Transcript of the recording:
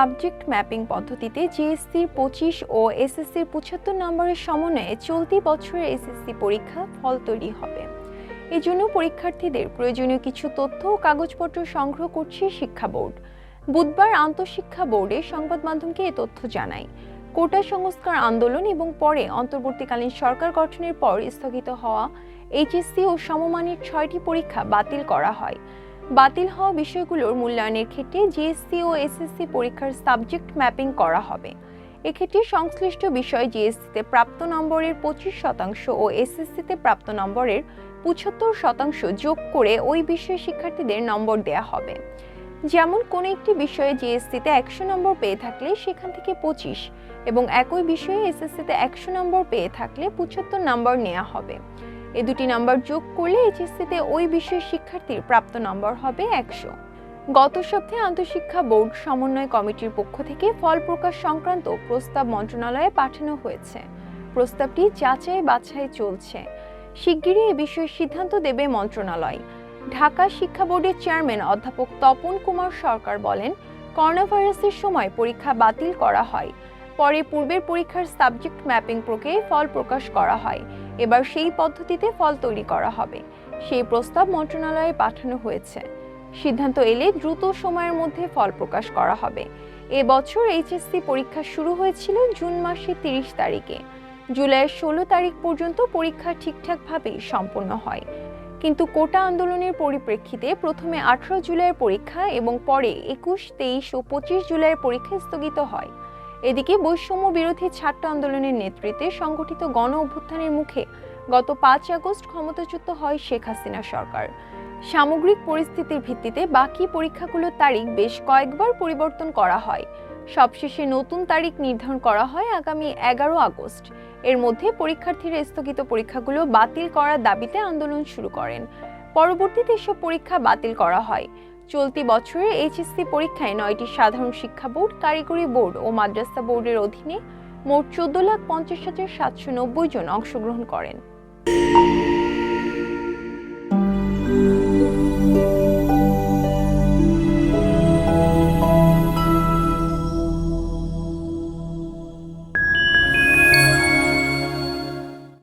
Subject mapping পদ্ধতিতে জিএসসির পঁচিশ ও এসএসসির পঁচাত্তর নম্বরের সমন্বয়ে চলতি বছরের এসএসসি পরীক্ষা ফল তৈরি হবে। এজন্য পরীক্ষার্থীদের প্রয়োজনীয় কিছু তথ্য ও কাগজপত্র সংগ্রহ করছে শিক্ষা বোর্ড। বুধবার আন্তঃশিক্ষা বোর্ডে সংবাদ মাধ্যমকে এ তথ্য জানায়। কোটা সংস্কার আন্দোলন এবং পরে অন্তর্বর্তীকালীন সরকার গঠনের পর স্থগিত হওয়া এইচএসসি ও সমমানের ছয়টি পরীক্ষা বাতিল করা হয়। বাতিল হওয়া বিষয়গুলোর মূল্যায়নের ক্ষেত্রে জিএসসি ও এসএসসি পরীক্ষার সাবজেক্ট ম্যাপিং করা হবে। এক্ষেত্রে সংশ্লিষ্ট বিষয় জিএসসিতে প্রাপ্ত নম্বরের পঁচিশ শতাংশ ও এসএসসিতে প্রাপ্ত নম্বরের পঁচাত্তর শতাংশ যোগ করে ওই বিষয়ের শিক্ষার্থীদের নম্বর দেয়া হবে। যেমন কোনো একটি বিষয়ে জিএসসিতে একশো নম্বর পেয়ে থাকলে সেখান থেকে পঁচিশ এবং একই বিষয়ে এসএসসিতে একশো নম্বর পেয়ে থাকলে পঁচাত্তর নম্বর নেওয়া হবে। এ দুটি নাম্বার যোগ করলে এইচএসসিতে ওই বিষয়ের শিক্ষার্থীর প্রাপ্ত নম্বর হবে একশো। গত সপ্তাহে আন্তঃশিক্ষা বোর্ড সমন্বয় কমিটির পক্ষ থেকে ফল প্রকাশ সংক্রান্ত প্রস্তাব মন্ত্রণালয়ে পাঠানো হয়েছে। প্রস্তাবটি যাচাই বাছাই চলছে। শিগগিরই এ বিষয়ে সিদ্ধান্ত দেবে মন্ত্রণালয়। ঢাকা শিক্ষা বোর্ডের চেয়ারম্যান অধ্যাপক তপন কুমার সরকার বলেন করোনা ভাইরাসের সময় পরীক্ষা বাতিল করা হয়। পরে পূর্বের পরীক্ষার সাবজেক্ট ম্যাপিং প্রক্রিয়ায় ফল প্রকাশ করা হয়। এবার সেই পদ্ধতিতে ফল তৈরি করা হবে। সেই প্রস্তাব মন্ত্রণালয়ে পাঠানো হয়েছে। সিদ্ধান্ত এলে দ্রুত সময়ের মধ্যে ফল প্রকাশ করা হবে। এবছর এইচএসসি পরীক্ষা শুরু হয়েছিল জুন মাসের তিরিশ তারিখে। জুলাইয়ের ষোলো তারিখ পর্যন্ত পরীক্ষা ঠিকঠাকভাবে সম্পন্ন হয়। কিন্তু কোটা আন্দোলনের পরিপ্রেক্ষিতে প্রথমে আঠারো জুলাইয়ের পরীক্ষা এবং পরে একুশ, তেইশ ও পঁচিশ জুলাইয়ের পরীক্ষা স্থগিত হয়। এদিকে বৈষম্য বিরোধী ছাত্র আন্দোলনের নেতৃত্বে সংগঠিত গণ অভ্যুত্থানের মুখে গত পাঁচ আগস্ট ক্ষমতাচ্যুত হয় শেখ হাসিনা সরকার। সামগ্রিক পরিস্থিতির ভিত্তিতে বাকি পরীক্ষাগুলোর তারিখ বেশ কয়েকবার পরিবর্তন করা হয়। সবশেষে নতুন তারিখ নির্ধারণ করা হয় আগামী এগারো আগস্ট। এর মধ্যে পরীক্ষার্থীরা স্থগিত পরীক্ষাগুলো বাতিল করার দাবিতে আন্দোলন শুরু করেন। পরবর্তীতে এসব পরীক্ষা বাতিল করা হয়। চলতি বছরের এইচএসসি পরীক্ষায় নয়টি সাধারণ শিক্ষা বোর্ড, কারিগরি বোর্ড ও মাদ্রাসা বোর্ডের অধীনে মোট চোদ্দ লাখ পঞ্চাশ হাজার সাতশো নব্বই জন অংশগ্রহণ করেন।